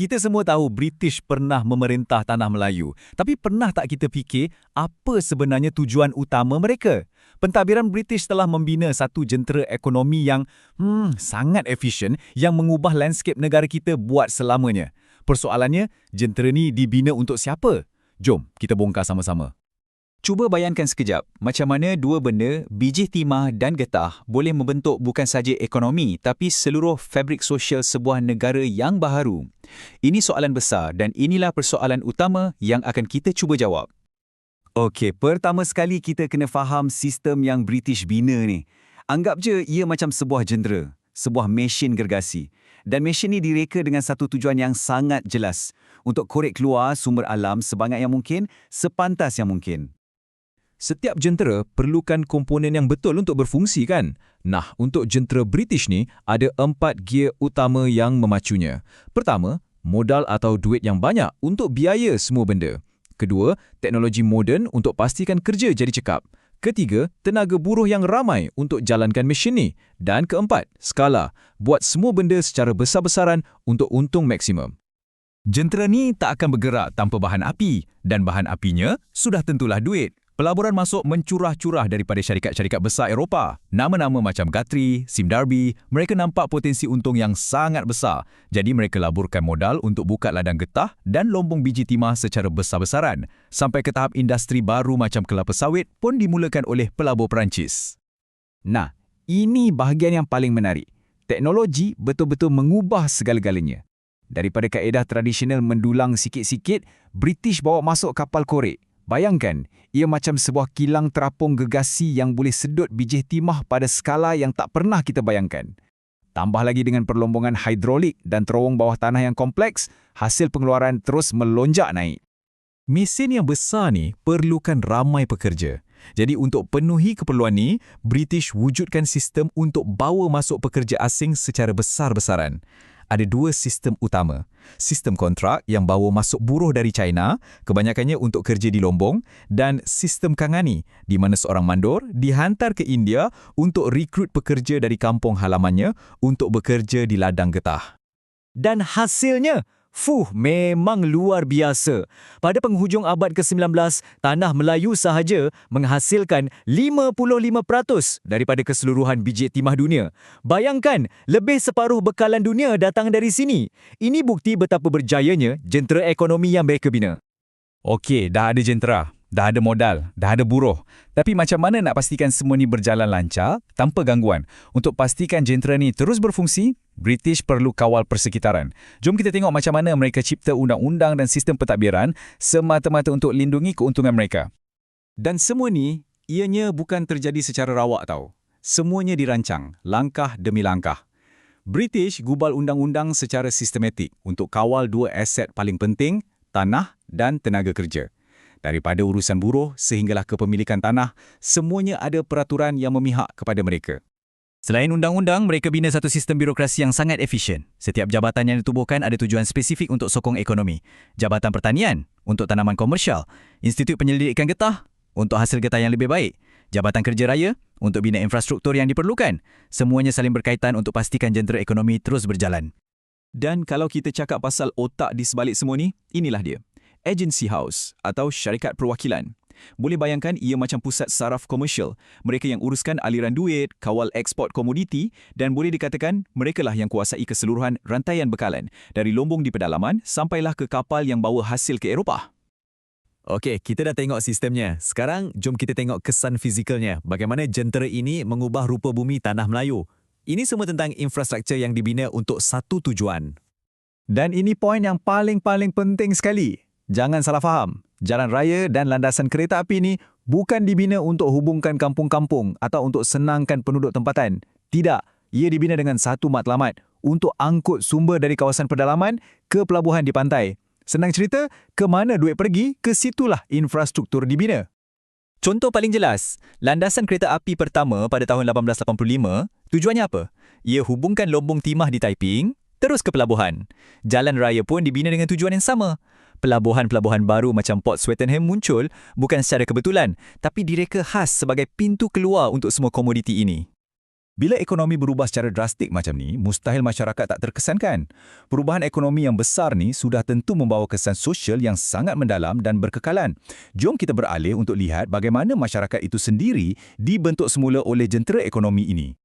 Kita semua tahu British pernah memerintah tanah Melayu. Tapi pernah tak kita fikir apa sebenarnya tujuan utama mereka? Pentadbiran British telah membina satu jentera ekonomi yang hmm, sangat efisien yang mengubah landscape negara kita buat selamanya. Persoalannya, jentera ni dibina untuk siapa? Jom, kita bongkar sama-sama. Cuba bayangkan sekejap, macam mana dua benda, biji timah dan getah, boleh membentuk bukan saja ekonomi tapi seluruh fabrik sosial sebuah negara yang baharu. Ini soalan besar dan inilah persoalan utama yang akan kita cuba jawab. Okey, pertama sekali kita kena faham sistem yang British bina ni. Anggap je ia macam sebuah jendera, sebuah mesin gergasi. Dan mesin ni direka dengan satu tujuan yang sangat jelas, untuk korek keluar sumber alam sebanyak yang mungkin, sepantas yang mungkin. Setiap jentera perlukan komponen yang betul untuk berfungsi kan? Nah, untuk jentera British ni ada empat gear utama yang memacunya. Pertama, modal atau duit yang banyak untuk biaya semua benda. Kedua, teknologi moden untuk pastikan kerja jadi cekap. Ketiga, tenaga buruh yang ramai untuk jalankan mesin ni. Dan keempat, skala. Buat semua benda secara besar-besaran untuk untung maksimum. Jentera ni tak akan bergerak tanpa bahan api dan bahan apinya sudah tentulah duit. Pelaburan masuk mencurah-curah daripada syarikat-syarikat besar Eropah. Nama-nama macam Guthrie, Sim Darby, mereka nampak potensi untung yang sangat besar. Jadi mereka laburkan modal untuk buka ladang getah dan lombong biji timah secara besar-besaran. Sampai ke tahap industri baru macam kelapa sawit pun dimulakan oleh pelabur Perancis. Nah, ini bahagian yang paling menarik. Teknologi betul-betul mengubah segala-galanya. Daripada kaedah tradisional mendulang sikit-sikit, British bawa masuk kapal korek. Bayangkan, ia macam sebuah kilang terapung gegasi yang boleh sedut biji timah pada skala yang tak pernah kita bayangkan. Tambah lagi dengan perlombongan hidrolik dan terowong bawah tanah yang kompleks, hasil pengeluaran terus melonjak naik. Mesin yang besar ni perlukan ramai pekerja. Jadi untuk penuhi keperluan ni, British wujudkan sistem untuk bawa masuk pekerja asing secara besar-besaran ada dua sistem utama. Sistem kontrak yang bawa masuk buruh dari China, kebanyakannya untuk kerja di Lombong, dan sistem kangani di mana seorang mandor dihantar ke India untuk rekrut pekerja dari kampung halamannya untuk bekerja di ladang getah. Dan hasilnya, Fuh, memang luar biasa. Pada penghujung abad ke-19, tanah Melayu sahaja menghasilkan 55% daripada keseluruhan biji timah dunia. Bayangkan, lebih separuh bekalan dunia datang dari sini. Ini bukti betapa berjayanya jentera ekonomi yang mereka bina. Okey, dah ada jentera. Dah ada modal, dah ada buruh. Tapi macam mana nak pastikan semua ni berjalan lancar tanpa gangguan? Untuk pastikan jentera ni terus berfungsi, British perlu kawal persekitaran. Jom kita tengok macam mana mereka cipta undang-undang dan sistem pentadbiran semata-mata untuk lindungi keuntungan mereka. Dan semua ni, ianya bukan terjadi secara rawak tau. Semuanya dirancang, langkah demi langkah. British gubal undang-undang secara sistematik untuk kawal dua aset paling penting, tanah dan tenaga kerja. Daripada urusan buruh sehinggalah kepemilikan tanah, semuanya ada peraturan yang memihak kepada mereka. Selain undang-undang, mereka bina satu sistem birokrasi yang sangat efisien. Setiap jabatan yang ditubuhkan ada tujuan spesifik untuk sokong ekonomi. Jabatan Pertanian untuk tanaman komersial, Institut Penyelidikan Getah untuk hasil getah yang lebih baik, Jabatan Kerja Raya untuk bina infrastruktur yang diperlukan. Semuanya saling berkaitan untuk pastikan jentera ekonomi terus berjalan. Dan kalau kita cakap pasal otak di sebalik semua ni, inilah dia agency house atau syarikat perwakilan. Boleh bayangkan ia macam pusat saraf komersial. Mereka yang uruskan aliran duit, kawal ekspor komoditi dan boleh dikatakan mereka lah yang kuasai keseluruhan rantaian bekalan dari lombong di pedalaman sampailah ke kapal yang bawa hasil ke Eropah. Okey, kita dah tengok sistemnya. Sekarang jom kita tengok kesan fizikalnya. Bagaimana jentera ini mengubah rupa bumi tanah Melayu. Ini semua tentang infrastruktur yang dibina untuk satu tujuan. Dan ini poin yang paling-paling penting sekali. Jangan salah faham, jalan raya dan landasan kereta api ini bukan dibina untuk hubungkan kampung-kampung atau untuk senangkan penduduk tempatan. Tidak, ia dibina dengan satu matlamat untuk angkut sumber dari kawasan pedalaman ke pelabuhan di pantai. Senang cerita, ke mana duit pergi, ke situlah infrastruktur dibina. Contoh paling jelas, landasan kereta api pertama pada tahun 1885, tujuannya apa? Ia hubungkan lombong timah di Taiping, terus ke pelabuhan. Jalan raya pun dibina dengan tujuan yang sama pelabuhan-pelabuhan baru macam Port Swettenham muncul bukan secara kebetulan, tapi direka khas sebagai pintu keluar untuk semua komoditi ini. Bila ekonomi berubah secara drastik macam ni, mustahil masyarakat tak terkesan kan? Perubahan ekonomi yang besar ni sudah tentu membawa kesan sosial yang sangat mendalam dan berkekalan. Jom kita beralih untuk lihat bagaimana masyarakat itu sendiri dibentuk semula oleh jentera ekonomi ini.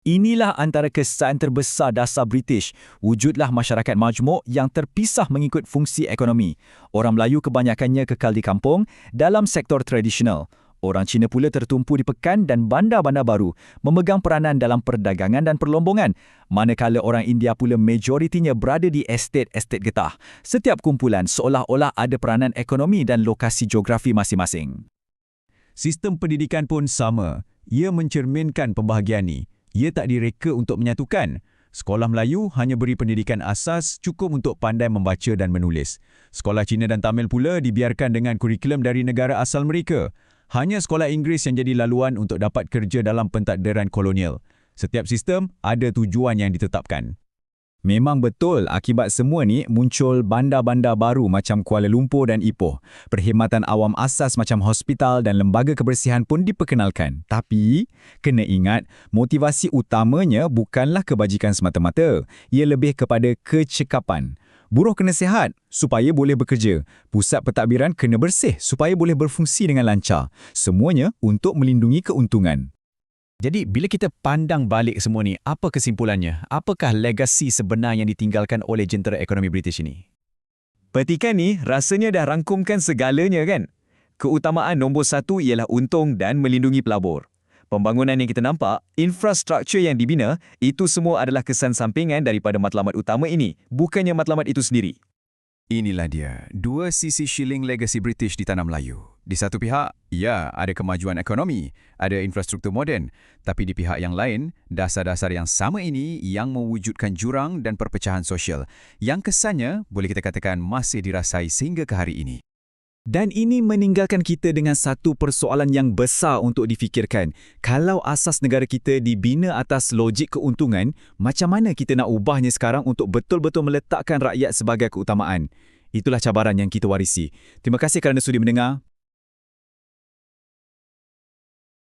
Inilah antara kesan terbesar dasar British. Wujudlah masyarakat majmuk yang terpisah mengikut fungsi ekonomi. Orang Melayu kebanyakannya kekal di kampung dalam sektor tradisional. Orang Cina pula tertumpu di pekan dan bandar-bandar baru, memegang peranan dalam perdagangan dan perlombongan, manakala orang India pula majoritinya berada di estet-estet getah. Setiap kumpulan seolah-olah ada peranan ekonomi dan lokasi geografi masing-masing. Sistem pendidikan pun sama. Ia mencerminkan pembahagian ni. Ia tak direka untuk menyatukan. Sekolah Melayu hanya beri pendidikan asas cukup untuk pandai membaca dan menulis. Sekolah Cina dan Tamil pula dibiarkan dengan kurikulum dari negara asal mereka. Hanya sekolah Inggeris yang jadi laluan untuk dapat kerja dalam pentadbiran kolonial. Setiap sistem ada tujuan yang ditetapkan. Memang betul akibat semua ni muncul bandar-bandar baru macam Kuala Lumpur dan Ipoh. Perkhidmatan awam asas macam hospital dan lembaga kebersihan pun diperkenalkan. Tapi, kena ingat, motivasi utamanya bukanlah kebajikan semata-mata. Ia lebih kepada kecekapan. Buruh kena sihat supaya boleh bekerja. Pusat pentadbiran kena bersih supaya boleh berfungsi dengan lancar. Semuanya untuk melindungi keuntungan. Jadi, bila kita pandang balik semua ni, apa kesimpulannya? Apakah legasi sebenar yang ditinggalkan oleh jentera ekonomi British ini? Petikan ni rasanya dah rangkumkan segalanya kan? Keutamaan nombor satu ialah untung dan melindungi pelabur. Pembangunan yang kita nampak, infrastruktur yang dibina, itu semua adalah kesan sampingan daripada matlamat utama ini, bukannya matlamat itu sendiri. Inilah dia, dua sisi shilling legacy British di tanah Melayu. Di satu pihak, ya, ada kemajuan ekonomi, ada infrastruktur moden. Tapi di pihak yang lain, dasar-dasar yang sama ini yang mewujudkan jurang dan perpecahan sosial. Yang kesannya, boleh kita katakan masih dirasai sehingga ke hari ini. Dan ini meninggalkan kita dengan satu persoalan yang besar untuk difikirkan. Kalau asas negara kita dibina atas logik keuntungan, macam mana kita nak ubahnya sekarang untuk betul-betul meletakkan rakyat sebagai keutamaan? Itulah cabaran yang kita warisi. Terima kasih kerana sudi mendengar.